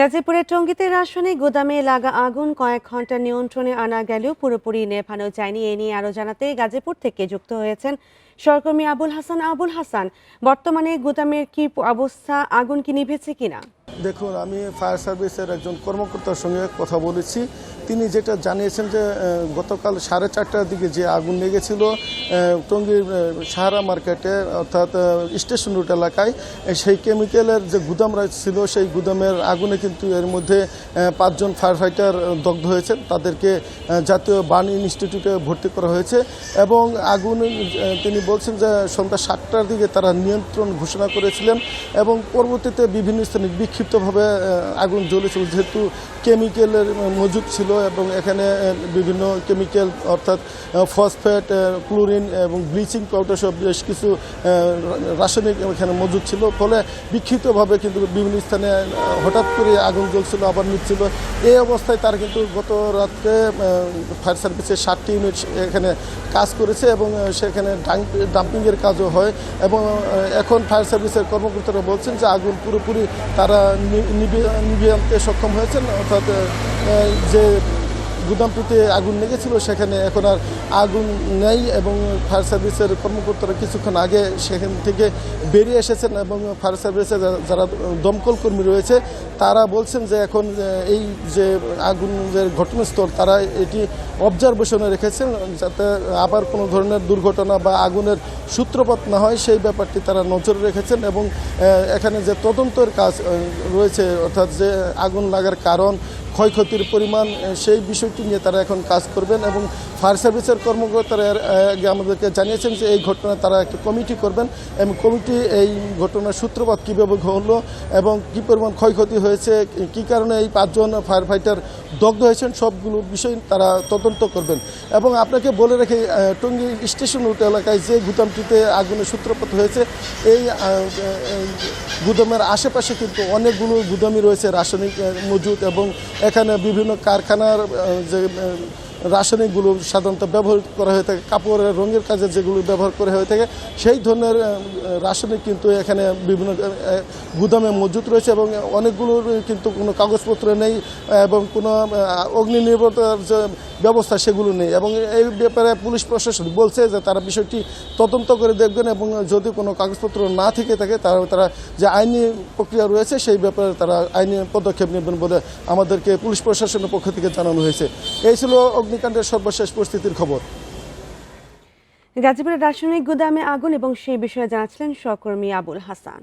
গাজীপুরের টঙ্গীতে রাসায়নিক গুদামে লাগা আগুন কয়েক ঘণ্টা নিয়ন্ত্রণে আনা গেলেও পুরোপুরি নেভানো যায়নি। এ নিয়ে আরও জানাতে গাজীপুর থেকে যুক্ত হয়েছেন সরকর্মী আবুল হাসান। আবুল হাসান, বর্তমানে গুদামের কি অবস্থা? আগুন কি নিভেছে কিনা? দেখুন, আমি ফায়ার সার্ভিসের একজন কর্মকর্তার সঙ্গে কথা বলেছি। তিনি যেটা জানিয়েছেন যে গতকাল সাড়ে চারটার দিকে যে আগুন লেগেছিল টঙ্গীর সাহারা মার্কেটে, অর্থাৎ স্টেশন রুট এলাকায় সেই কেমিক্যালের যে গুদাম ছিল সেই গুদামের আগুনে কিন্তু এর মধ্যে পাঁচজন ফায়ার ফাইটার দগ্ধ হয়েছেন। তাদেরকে জাতীয় বার্ন ইনস্টিটিউটে ভর্তি করা হয়েছে এবং আগুন তিনি বলছেন যে, সন্ধ্যা সাতটার দিকে তারা নিয়ন্ত্রণ ঘোষণা করেছিলেন এবং পরবর্তীতে বিভিন্ন স্থানে বিক্ষিপ্তভাবে আগুন জ্বলেছিল। যেহেতু কেমিক্যালের মজুদ ছিল এবং এখানে বিভিন্ন কেমিক্যাল অর্থাৎ ফসফেট ক্লোরিন এবং ব্লিচিং পাউডার সব বেশ কিছু রাসায়নিক এখানে মজুদ ছিল। ফলে বিক্ষিপ্তভাবে কিন্তু বিভিন্ন স্থানে হঠাৎ করে আগুন জ্বলছিল, আবার নিচ্ছিল। এই অবস্থায় তারা কিন্তু গত রাত্রে ফায়ার সার্ভিসের ষাটটি ইউনিট এখানে কাজ করেছে এবং সেখানে ডাম্পিংয়ের কাজও হয় এবং এখন ফায়ার সার্ভিসের কর্মকর্তারা বলছেন যে আগুন পুরোপুরি তারা নিবে নিভিয়ে আনতে সক্ষম হয়েছেন অর্থাৎ যে গুদামটিতে আগুন লেগেছিল, সেখানে এখন আর আগুন নেই এবং ফায়ার সার্ভিসের কর্মকর্তারা কিছুক্ষণ আগে সেখান থেকে বেরিয়ে এসেছেন এবং ফায়ার সার্ভিসের যা- যারা দমকল কর্মী রয়েছে, তারা বলছেন যে এখন এই যে আগুনের ঘটনাস্থল, তারা এটি অবজারভেশনে রেখেছেন যাতে আবার কোনো ধরনের দুর্ঘটনা বা আগুনের সূত্রপাত না হয়, সেই ব্যাপারটি তারা নজরে রেখেছেন এবং এখানে যে তদন্তের কাজ রয়েছে, অর্থাৎ যে আগুন লাগার কারণ ক্ষয়ক্ষতির পরিমাণ সেই বিষয়টি নিয়ে তারা এখন কাজ করবেন এবং ফায়ার সার্ভিসের কর্মকর্তারা আগে আমাদেরকে জানিয়েছেন যে এই ঘটনায় তারা একটি কমিটি করবেন। এবং কমিটি এই ঘটনার সূত্রপাত কীভাবে হলো এবং কী পরিমাণ ক্ষয়ক্ষতি হয়েছে, কী কারণে এই পাঁচজন ফায়ার ফাইটার দগ্ধ হয়েছেন, সবগুলো বিষয় তারা তদন্ত করবেন। এবং আপনাকে বলে রেখে টঙ্গী স্টেশন রুট এলাকায় যে গুদামটিতে আগুনের সূত্রপাত হয়েছে, এই গুদামের আশেপাশে কিন্তু অনেকগুলো গুদামই রয়েছে, রাসায়নিক মজুদ এবং এখানে বিভিন্ন কারখানার যে রাসায়নিকগুলো সাধারণত ব্যবহার করা হয়ে থাকে, কাপড়ের রঙের কাজে যেগুলো ব্যবহার করা হয়ে থাকে, সেই ধরনের রাসায়নিক কিন্তু এখানে বিভিন্ন গুদামে মজুত রয়েছে এবং অনেকগুলোর কিন্তু কোনো কাগজপত্র নেই এবং কোনো অগ্নি নির্ভরতার যে ব্যবস্থা সেগুলো নেই এবং এই ব্যাপারে পুলিশ প্রশাসন বলছে যে তারা বিষয়টি তদন্ত করে দেখবেন এবং যদি কোনো কাগজপত্র না থেকে থাকে, তারা তারা যে আইনি প্রক্রিয়া রয়েছে সেই ব্যাপারে তারা আইনি পদক্ষেপ নেবেন বলে আমাদেরকে পুলিশ প্রশাসনের পক্ষ থেকে জানানো হয়েছে। এই ছিল অগ্নিকাণ্ডের সর্বশেষ পরিস্থিতির খবর। গাজীপুরের রাসায়নিক গুদামে আগুন এবং সেই বিষয়ে জানাচ্ছিলেন সহকর্মী আবুল হাসান।